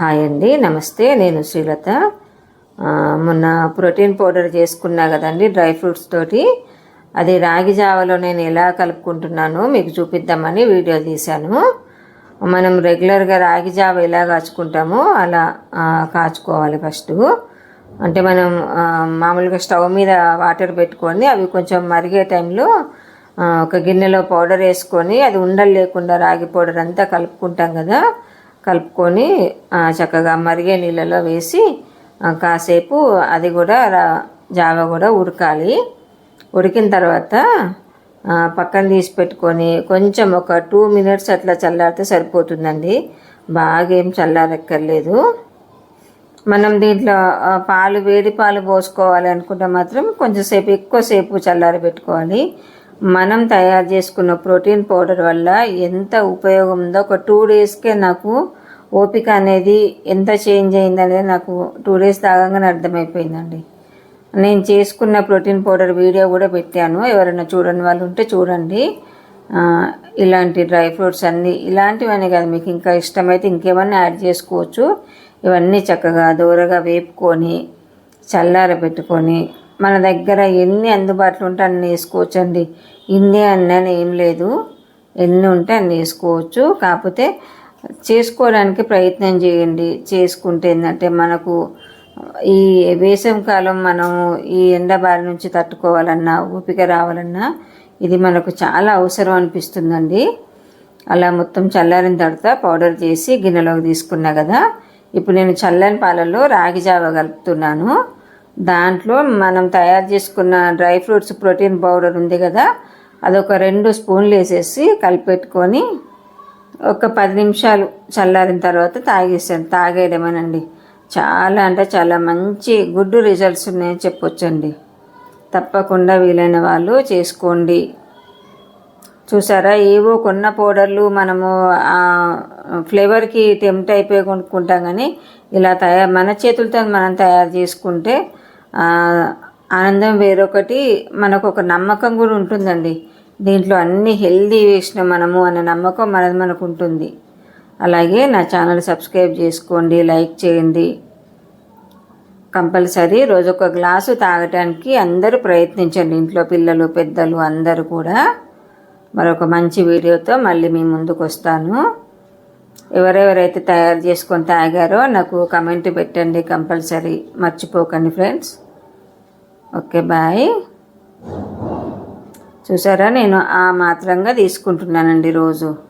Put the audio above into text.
Hi అండి నమస్తే. నేను శ్రీలత. మొన్న ప్రోటీన్ పౌడర్ చేసుకున్నా కదండి డ్రై ఫ్రూట్స్ తోటి. అది రాగి జావలో నేను ఎలా కలుపుకుంటున్నానో మీకు చూపిద్దామని వీడియో తీశాను. మనం రెగ్యులర్గా రాగి జావ ఎలా కాచుకుంటామో అలా కాచుకోవాలి ఫస్ట్. అంటే మనం మామూలుగా స్టవ్ మీద వాటర్ పెట్టుకొని అవి కొంచెం మరిగే టైంలో ఒక గిన్నెలో పౌడర్ వేసుకొని అది ఉండలు లేకుండా రాగి పౌడర్ అంతా కలుపుకుంటాం కదా. కలుపుకొని చక్కగా మరిగే నీళ్ళలో వేసి కాసేపు అది కూడా రా- జావ కూడా ఉడకాలి. ఉడికిన తర్వాత పక్కన తీసి పెట్టుకొని కొంచెం ఒక టూ మినిట్స్ అట్లా చల్లారితే సరిపోతుందండి. బాగా ఏం చల్లారక్కర్లేదు. మనం దీంట్లో పాలు వేడి పాలు పోసుకోవాలి అనుకుంటే మాత్రం కొంచెం సేపు ఎక్కువసేపు చల్లారి పెట్టుకోవాలి మనం తయారు చేసుకున్న ప్రోటీన్ పౌడర్ వల్ల ఎంత ఉపయోగం ఉందో ఒక టూ డేస్కే నాకు ఓపిక అనేది ఎంత చేంజ్ అయిందనేది నాకు టూ డేస్ తాగంగానే అర్థమైపోయిందండి. నేను చేసుకున్న ప్రోటీన్ పౌడర్ వీడియో కూడా పెట్టాను. ఎవరైనా చూడని వాళ్ళు ఉంటే చూడండి. ఇలాంటి డ్రై ఫ్రూట్స్ అన్నీ ఇలాంటివన్నీ కాదు మీకు ఇంకా ఇష్టమైతే ఇంకేమన్నా యాడ్ చేసుకోవచ్చు. ఇవన్నీ చక్కగా దూరగా వేపుకొని చల్లారబెట్టుకొని మన దగ్గర ఎన్ని అందుబాటులో ఉంటే అన్ని వేసుకోవచ్చండి. ఇన్ని అన్నీ అని ఏం లేదు. ఎన్ని ఉంటే అన్ని వేసుకోవచ్చు. కాకపోతే చేసుకోవడానికి ప్రయత్నం చేయండి. చేసుకుంటే ఏంటంటే మనకు ఈ వేసవి కాలం మనము ఈ ఎండబారి నుంచి తట్టుకోవాలన్నా ఓపిక రావాలన్నా ఇది మనకు చాలా అవసరం అనిపిస్తుందండి. అలా మొత్తం చల్లారిన తర్వాత పౌడర్ చేసి గిన్నెలోకి తీసుకున్నా కదా ఇప్పుడు నేను చల్లని పాలలో రాగి జావ కలుపుతున్నాను. దాంట్లో మనం తయారు చేసుకున్న డ్రై ఫ్రూట్స్ ప్రోటీన్ పౌడర్ ఉంది కదా అదొక రెండు స్పూన్లు వేసేసి కలిపెట్టుకొని ఒక పది నిమిషాలు చల్లారిన తర్వాత తాగేసాను తాగేయడమేనండి. చాలా అంటే చాలా మంచి గుడ్ రిజల్ట్స్ ఉన్నాయని చెప్పొచ్చండి. తప్పకుండా వీలైన వాళ్ళు చేసుకోండి. చూసారా ఏవో కొన్న పౌడర్లు మనము ఫ్లేవర్కి టెంప్ట్ అయిపోయి కొనుక్కుంటాం కానీ ఇలా తయారు మన చేతులతో మనం తయారు చేసుకుంటే ఆనందం వేరొకటి మనకు ఒక నమ్మకం కూడా ఉంటుందండి. దీంట్లో అన్ని హెల్దీ వేసిన మనము అనే నమ్మకం మనది మనకు ఉంటుంది అలాగే నా ఛానల్ సబ్స్క్రైబ్ చేసుకోండి లైక్ చేయండి. కంపల్సరీ రోజు ఒక గ్లాసు తాగటానికి అందరూ ప్రయత్నించండి. ఇంట్లో పిల్లలు పెద్దలు అందరూ కూడా మరొక మంచి వీడియోతో మళ్ళీ మీ ముందుకు వస్తాను ఎవరెవరైతే తయారు చేసుకొని తాగారో నాకు కమెంట్ పెట్టండి కంపల్సరీ. మర్చిపోకండి ఫ్రెండ్స్ ఓకే బాయ్ చూసారా? నేను ఆ మాత్రంగా తీసుకుంటున్నానండి రోజు.